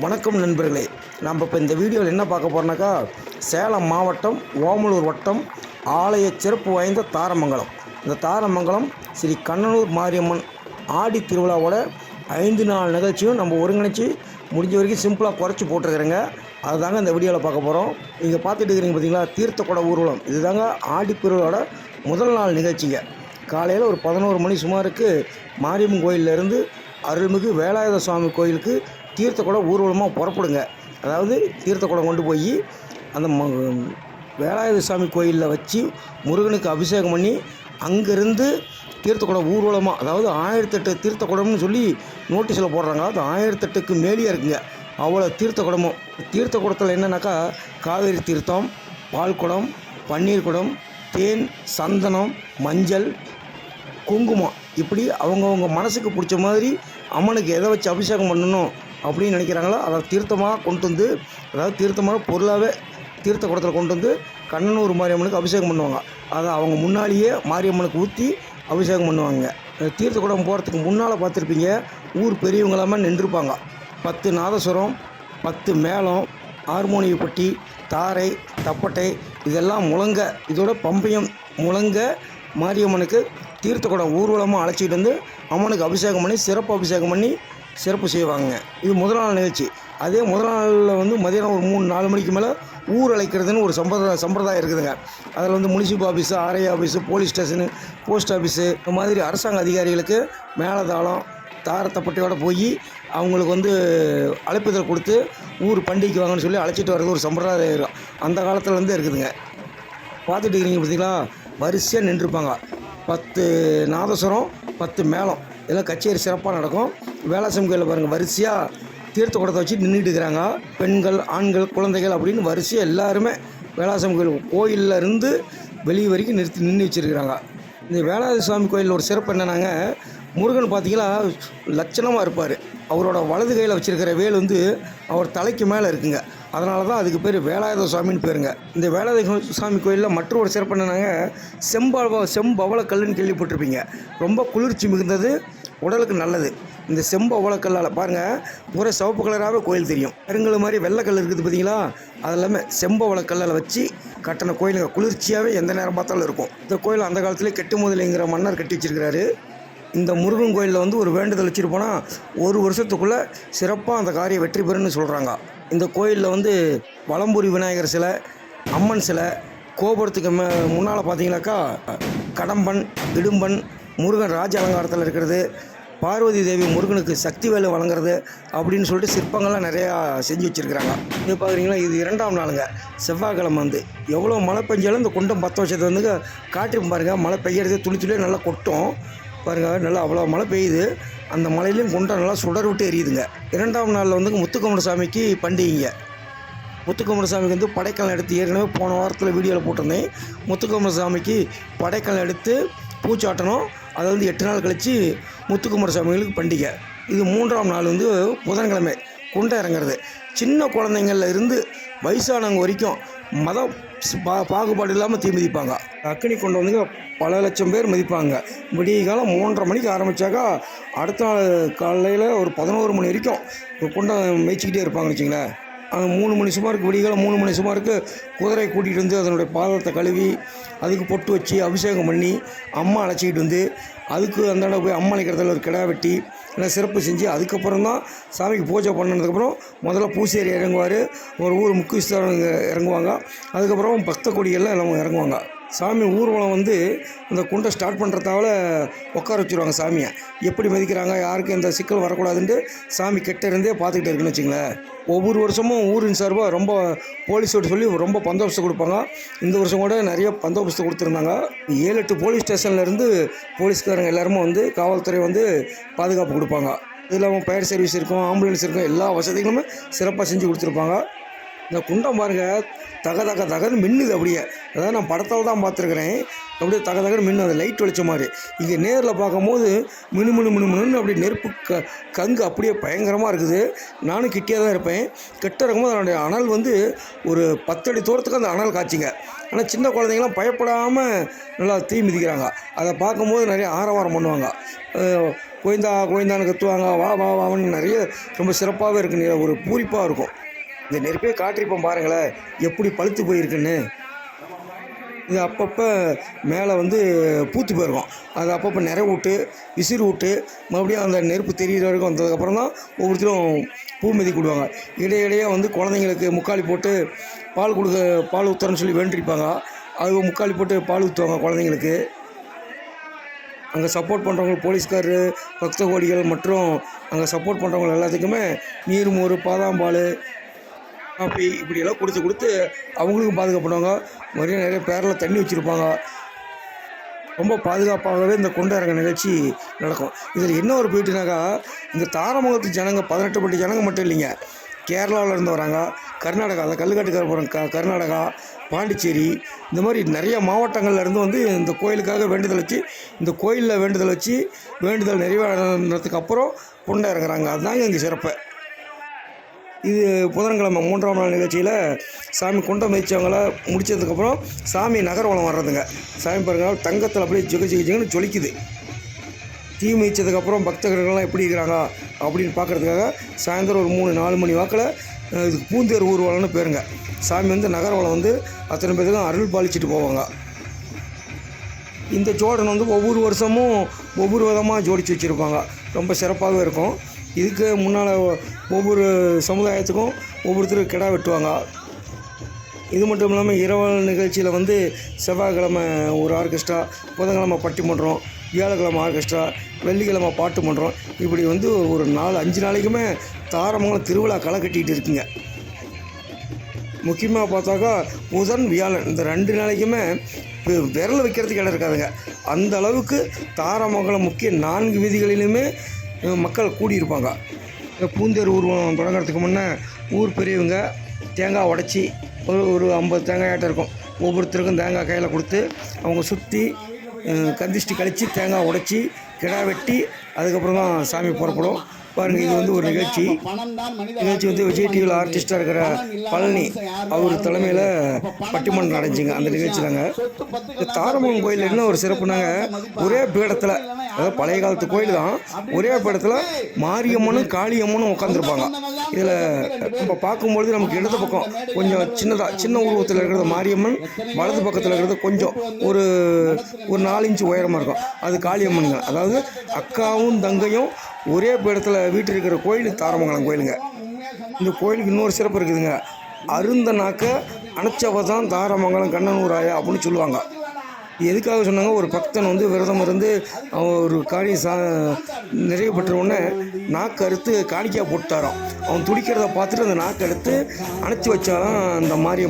வணக்கம் நண்பர்களே. நம்ம இப்போ இந்த வீடியோவில் என்ன பார்க்க போகிறோம்னாக்கா சேலம் மாவட்டம் ஓமலூர் வட்டம் ஆலய சிறப்பு வாய்ந்த தாரமங்கலம். இந்த தாரமங்கலம் ஸ்ரீ கண்ணனூர் மாரியம்மன் ஆடி திருவிழாவோட ஐந்து நாள் நிகழ்ச்சியும் நம்ம ஒருங்கிணைச்சி முடிஞ்ச வரைக்கும் சிம்பிளாக குறைச்சி போட்டிருக்கிறேங்க. அதுதாங்க இந்த வீடியோவில் பார்க்க போகிறோம் நீங்கள் பார்த்துட்டு இருக்கிறீங்க பார்த்தீங்களா தீர்த்த குட ஊர்வலம். இதுதாங்க ஆடி திருவிழாவோட முதல் நாள் நிகழ்ச்சிங்க. காலையில் ஒரு பதினோரு மணி சுமாருக்கு மாரியம்மன் கோயிலிருந்து அருள்மிகு வேலாயுத சுவாமி கோயிலுக்கு தீர்த்த குடம் ஊர்வலமாக புறப்படுங்க. அதாவது தீர்த்த குடம் கொண்டு போய் அந்த ம- வேலாயுத சாமி கோயிலில் வச்சு முருகனுக்கு அபிஷேகம் பண்ணி அங்கேருந்து தீர்த்தக்குடம் ஊர்வலமாக அதாவது ஆயிரத்தெட்டு தீர்த்தக்குடம்னு சொல்லி நோட்டீஸில் போடுறாங்க. அது ஆயிரத்தெட்டுக்கு மேலேயே இருக்குங்க. அவ்வளோ தீர்த்த குடமும் தீர்த்த குடத்தில் காவேரி தீர்த்தம் பால் குடம் பன்னீர் குடம் தேன் சந்தனம் மஞ்சள் குங்குமம். இப்படி அவங்கவுங்க மனசுக்கு பிடிச்ச மாதிரி அம்மனுக்கு எதை வச்சு அபிஷேகம் பண்ணணும்? அப்படின்னு நினைக்கிறாங்களோ அதை தீர்த்தமாக கொண்டு வந்து அதாவது தீர்த்தமான பொருளாகவே தீர்த்த குடத்தில் கொண்டு வந்து கண்ணனூர் மாரியம்மனுக்கு அபிஷேகம் பண்ணுவாங்க. அதை அவங்க முன்னாடியே மாரியம்மனுக்கு ஊற்றி அபிஷேகம் பண்ணுவாங்க. தீர்த்த குடம் போகிறதுக்கு முன்னால் பார்த்துருப்பீங்க ஊர் பெரியவங்களாம நின்றுருப்பாங்க. பத்து நாதஸ்வரம் பத்து மேளம் ஹார்மோனியப்பட்டி தாரை தப்பட்டை இதெல்லாம் முழங்க இதோட பம்பையும் முழங்க மாரியம்மனுக்கு தீர்த்த குடம் ஊர்வலமாக அழைச்சிட்டு வந்து அம்மனுக்கு அபிஷேகம் பண்ணி சிறப்பு அபிஷேகம் பண்ணி சிறப்பு செய்வாங்க. இது முதல் நாள் நிகழ்ச்சி. அதே முதல் நாளில் வந்து மதியானம் ஒரு மூணு நாலு மணிக்கு மேலே ஊர் அழைக்கிறதுன்னு ஒரு சம்பிரதாய சம்பிரதாயம் இருக்குதுங்க. அதில் வந்து municipal office RI office police station post office இந்த மாதிரி அரசாங்க அதிகாரிகளுக்கு மேலதாளம் தாரத்தப்பட்டையோட போய் அவங்களுக்கு வந்து அழைப்புதல் கொடுத்து ஊர் பண்டிகைக்கு வாங்கன்னு சொல்லி அழைச்சிட்டு வர்றது ஒரு சம்பிரதாயம் அந்த அந்த வந்து இருக்குதுங்க. பார்த்துட்டு இருக்கிறீங்க பார்த்தீங்களா வரிசையாக நின்றுருப்பாங்க. பத்து நாதஸ்வரம் பத்து மேளம். இதெல்லாம் கச்சேரி சிறப்பாக நடக்கும். வேளாசம் கோயிலில் பாருங்கள் வரிசையாக தீர்த்த குடத்தை வச்சு நின்றுட்டு இருக்கிறாங்க. பெண்கள் ஆண்கள் குழந்தைகள் அப்படின்னு வரிசையாக எல்லாருமே வேளாசம் கோயில் கோயிலில் இருந்து வெளியே வரைக்கும் நிறுத்தி நின்று வச்சுருக்கிறாங்க. இந்த வேலாயுத சுவாமி கோயிலில் ஒரு சிறப்பு என்னன்னாங்க முருகன் பார்த்தீங்கன்னா லட்சணமாக இருப்பார். அவரோட வலது கையில் வச்சுருக்கிற வேல் வந்து அவர் தலைக்கு மேலே இருக்குங்க. அதனால தான் அதுக்கு பேர் வேலாயுத சுவாமின்னு பேருங்க. இந்த வேலாயுத சுவாமி கோயிலில் மற்ற ஒரு சிறப்பு என்னன்னாங்க செம்பவ செம்பவளக்கல்லுன்னு கேள்விப்பட்டிருப்பீங்க. ரொம்ப குளிர்ச்சி மிகுந்தது உடலுக்கு நல்லது. இந்த செம்பவளக்கல்லால் பாருங்கள் பூரா சிவப்பு கலராகவே கோயில் தெரியும். கருங்கல் மாதிரி வெள்ளைக்கல் இருக்குது பார்த்தீங்களா அது எல்லாமே செம்பவளக்கல்லில் வச்சு கட்டின கோயிலுங்க. குளிர்ச்சியாகவே எந்த நேரம் பார்த்தாலும் இருக்கும். இந்த கோயில் அந்த காலத்திலே கெட்டு முதலைங்கிற மன்னர் கட்டி வச்சிருக்கிறாரு. இந்த முருகன் கோயிலில் வந்து ஒரு வேண்டுதல் வச்சுட்டு போனால் ஒரு வருஷத்துக்குள்ளே சிறப்பாக அந்த காரியம் வெற்றி பெறுன்னு சொல்கிறாங்க இந்த கோயிலில் வந்து வலம்புரி விநாயகர் சிலை அம்மன் சிலை கோபுரத்துக்கு மே முன்னால் பார்த்தீங்கன்னாக்கா கடம்பன் இடும்பன் முருகன் ராஜ அலங்காரத்தில் இருக்கிறது பார்வதி தேவி முருகனுக்கு சக்தி வேலை வழங்குறது அப்படின்னு சொல்லிட்டு சிற்பங்கள்லாம் நிறையா செஞ்சு வச்சுருக்கிறாங்க. இது பார்க்குறீங்களா இது இரண்டாம் நாளுங்க. செவ்வாய்க்கிழமை வந்து. எவ்வளோ மழை பெஞ்சாலும் இந்த குண்டம் பத்து வருஷத்தை வந்து காட்டிருப்போம் பாருங்கள் மழை பெய்யறது துளி துளியே நல்லா கொட்டும். பாருங்க நல்லா அவ்வளோ மழை பெய்யுது. அந்த மலையிலையும் குண்டம் நல்லா சுடர் விட்டு எரியுதுங்க. இரண்டாம் நாளில் வந்து முத்துக்குமர சாமிக்கு பண்டிகைங்க. முத்துக்குமர சாமிக்கு வந்து படைக்கல் எடுத்து ஏற்கனவே போன வாரத்தில் வீடியோவில் போட்டிருந்தேன். முத்துக்குமர சாமிக்கு படைக்கல் எடுத்து பூச்சாட்டணும். அதை வந்து எட்டு நாள் கழித்து முத்துக்குமர சாமிகளுக்கு பண்டிகை. இது மூன்றாம் நாள் வந்து புதன்கிழமை. குண்டை இறங்குறது. சின்ன குழந்தைங்கள்ல இருந்து வயசானவங்க வரைக்கும் மதம் பா பாகுபாடு இல்லாமல் தீ மிதிப்பாங்க. அக்னி கொண்டு வந்து பல லட்சம் பேர் மிதிப்பாங்க. விடிய காலம் மூன்றரை மணிக்கு ஆரம்பித்தாக்கா அடுத்த நாள் காலையில் ஒரு பதினோரு மணி வரைக்கும் ஒரு குண்டம் மேய்ச்சிக்கிட்டே இருப்பாங்கன்னு வச்சுங்களேன். அந்த மூணு மணி சுமாருக்கு விடியகாலம் மூணு மணி சுமாருக்கு குதிரை கூட்டிகிட்டு வந்து அதனுடைய பாதத்தை கழுவி அதுக்கு பொட்டு வச்சு அபிஷேகம் பண்ணி அம்மா அழைச்சிக்கிட்டு வந்து அதுக்கு அந்த போய் அம்மா அழைக்கிறதுல ஒரு கிடா வெட்டி எல்லாம் சிறப்பு செஞ்சு அதுக்கப்புறம் தான் சாமிக்கு பூஜை பண்ணதுக்கப்புறம் முதல்ல பூசேரி இறங்குவார். ஒரு ஊர் முக்கியஸ்தவங்க இறங்குவாங்க. அதுக்கப்புறம் பக்த கொடிகள்லாம் எல்லாம் இறங்குவாங்க. சாமி ஊர்வலம் வந்து அந்த குண்டை ஸ்டார்ட் பண்ணுறதால உட்கார வச்சுருவாங்க சாமியை. எப்படி மதிக்கிறாங்க யாருக்கும் எந்த சிக்கல் வரக்கூடாதுன்ட்டு சாமி கிட்ட இருந்தே பார்த்துக்கிட்டு இருக்குன்னு வச்சுங்களேன். ஒவ்வொரு வருஷமும் ஊரின் சார்பாக ரொம்ப போலீஸோட சொல்லி ரொம்ப பந்தோபஸ்து கொடுப்பாங்க. இந்த வருஷம் கூட நிறைய பந்தோபஸ்து கொடுத்துருந்தாங்க. ஏழு எட்டு போலீஸ் ஸ்டேஷன்லேருந்து போலீஸ்காரங்க எல்லாருமே வந்து காவல்துறை வந்து பாதுகாப்பு கொடுப்பாங்க. இதில் இல்லாமல் ஃபயர் சர்வீஸ் இருக்கும் ஆம்புலன்ஸ் இருக்கும் எல்லா வசதிகளுமே சிறப்பாக செஞ்சு கொடுத்துருப்பாங்க. இந்த குண்டம் பாருங்கள் தக தக தகன்னு மின்னுது அப்படியே. அதாவது நான் படத்தில் தான் பார்த்துருக்குறேன். அப்படியே தக தகன்னு மின்னு அது லைட் வெளிச்ச மாதிரி. இங்கே நேரில் பார்க்கும்போது மினு மினு மினு மினுன்னு அப்படியே நெருப்பு க கங்கு அப்படியே பயங்கரமாக இருக்குது. நானும் கிட்டியாக தான் இருப்பேன். கிட்ட இருக்கும்போது அதனுடைய அனல் வந்து ஒரு பத்தடி தூரத்துக்கு அந்த அனல் காய்ச்சிங்க ஆனால் சின்ன குழந்தைங்களாம் பயப்படாமல் நல்லா தீ மிதிக்கிறாங்க. அதை பார்க்கும்போது நிறைய ஆரவாரம் பண்ணுவாங்க. அஹ் கோயந்தா கோயந்தான்னு கத்துவாங்க. வா வா வான்னு நிறைய ரொம்ப சிறப்பாகவே இருக்கு ஒரு பூரிப்பாக இருக்கும். இந்த நெருப்பே காட்டிருப்போம் பாருங்களேன். எப்படி பழுத்து போயிருக்குன்னு. இது அப்பப்போ மேலே வந்து பூத்து போயிருக்கும். அது அப்பப்போ நிறை விட்டு விசிறு விட்டு மறுபடியும் அந்த நெருப்பு தெரியிற வரைக்கும் வந்ததுக்கப்புறம் தான் ஒவ்வொருத்தரும் பூ மிதி கொடுவாங்க இடையிடையே வந்து குழந்தைங்களுக்கு முக்காலி போட்டு பால் கொடுக்க பால் ஊற்றுறன்னு சொல்லி வேண்டியிருப்பாங்க. அது முக்காலி போட்டு பால் ஊற்றுவாங்க குழந்தைங்களுக்கு. அங்கே சப்போர்ட் பண்ணுறவங்க போலீஸ்கார் பக்த கோடிகள் மற்றும் அங்கே சப்போர்ட் பண்ணுறவங்க எல்லாத்துக்குமே நீர் மோர் பாதாம்பால் காஃபி இப்படியெல்லாம் கொடுத்து கொடுத்து அவங்களுக்கும் பாதுகாப்பு மறுபடியும் நிறைய பேரில் தண்ணி வச்சுருப்பாங்க. ரொம்ப பாதுகாப்பாகவே இந்த கொண்டாடுற நிகழ்ச்சி நடக்கும். இதில் என்ன ஒரு போயிட்டுனாக்கா இந்த தாரமுகத்து ஜனங்க பதினெட்டு பட்டி ஜனங்க மட்டும் இல்லைங்க. கேரளாவில் இருந்து வராங்க. கர்நாடகா அந்த கல்லுக்காட்டுக்காரபுரம் க கர்நாடகா பாண்டிச்சேரி இந்த மாதிரி நிறைய மாவட்டங்கள்லேருந்து வந்து இந்த கோயிலுக்காக வேண்டுதல் வச்சு இந்த கோயிலில் வேண்டுதல் வச்சு வேண்டுதல் நிறைவேறினதுக்கு அப்புறம் இறங்குறாங்க அதுதாங்க இங்கே சிறப்பு. இது புதன்கிழமை மூன்றாம் நாள் நிகழ்ச்சியில் சாமி குண்டம் மிதிச்சவங்கள முடிச்சதுக்கப்புறம் சாமி நகர்வலம் வர்றதுங்க. சாமி பாருங்கள் தங்கத்தில் அப்படியே ஜிக ஜிகு ஜொலிக்குது. தீ மிதிச்சதுக்கப்புறம் பக்தர்கள்லாம் எப்படி இருக்கிறாங்க அப்படின்னு பார்க்குறதுக்காக சாயந்தரம் ஒரு மூணு நாலு மணி வாக்கில் இது இதுக்கு பூந்தேர் ஊர்வலம்னு பேருங்க. சாமி வந்து நகர்வலம் வந்து அத்தனை பேருக்கும் அருள் பாலிச்சிட்டு போவாங்க. இந்த ஜோடன் வந்து ஒவ்வொரு வருஷமும் ஒவ்வொரு விதமாக ஜோடிச்சு வச்சுருப்பாங்க. ரொம்ப சிறப்பாகவே இருக்கும். இதுக்கு முன்னால் ஒவ்வொரு சமுதாயத்துக்கும் ஒவ்வொருத்தரும் கிடா வெட்டுவாங்க. இது மட்டும் இல்லாமல் இரவு நிகழ்ச்சியில் வந்து செவ்வாய்க்கிழமை ஒரு ஆர்கெஸ்ட்ரா புதன்கிழமை பட்டிமன்றம் வியாழக்கிழமை ஆர்கெஸ்ட்ரா வெள்ளிக்கிழமை பாட்டு மன்றம் இப்படி வந்து ஒரு நாலு அஞ்சு நாளைக்குமே தாரமங்கலம் திருவிழா களை கட்டிகிட்டு இருக்குங்க. முக்கியமாக பார்த்தாக்கா புதன் வியாழன் இந்த ரெண்டு நாளைக்குமே விரல் வைக்கிறதுக்கு இடம் இருக்காதுங்க. அந்த அளவுக்கு தாரமங்கலம் முக்கிய நான்கு வீதிகளிலுமே மக்கள் கூடியிருப்பாங்க. பூந்தேர் ஊர்வலம் தொடங்குறதுக்கு முன்னே ஊர் பெரியவங்க தேங்காய் உடச்சி ஒரு ஒரு ஐம்பது தேங்காயாட்டம் இருக்கும். ஒவ்வொருத்தருக்கும் தேங்காய் கையில் கொடுத்து அவங்க சுற்றி கந்திஷ்டி கழித்து தேங்காய் உடச்சி கிடா வெட்டி அதுக்கப்புறம் தான் சாமி புறப்படும். பாருங்கள் இது வந்து ஒரு நிகழ்ச்சி. நிகழ்ச்சி வந்து விஜய் டிவியில் ஆர்டிஸ்டாக இருக்கிற பழனி. அவர் தலைமையில் பட்டிமன்றம் நடந்துச்சுங்க அந்த நிகழ்ச்சி தாங்க. இந்த தாரமங்கலம் கோயில் என்ன ஒரு சிறப்புனாங்க. ஒரே பீடத்தில் அதாவது பழைய காலத்து கோயில் தான். ஒரே பீடத்தில் மாரியம்மனும் காளியம்மனும் உட்காந்துருப்பாங்க இதில் நம்ம பார்க்கும்பொழுது நமக்கு இடது பக்கம் கொஞ்சம் சின்னதாக சின்ன உருவத்தில் இருக்கிறது மாரியம்மன் வலது பக்கத்தில் இருக்கிறது கொஞ்சம் ஒரு ஒரு நாலு இன்ச்சு உயரமாக இருக்கும். அது காளியம்மனுங்க. அதாவது அக்காவும் தங்கையும் ஒரே இடத்துல வீட்டு இருக்கிற கோயில் தாரமங்கலம் கோயிலுங்க. இந்த கோயிலுக்கு இன்னொரு சிறப்பு இருக்குதுங்க. அருந்த அணைச்சவதான் தாரமங்கலம் கண்ணனூராயா அப்படின்னு சொல்லுவாங்க. எதுக்காக சொன்னாங்க? ஒரு பக்தன் வந்து விரதம் இருந்து அவன் ஒரு காணி சா நிறைவு பெற்ற உடனே நாக்கு அறுத்து காணிக்கையாக போட்டாராம் அவன் துடிக்கிறத பார்த்துட்டு அந்த நாக்கு எடுத்து அணைச்சி வச்சாதான் அந்த மாதிரி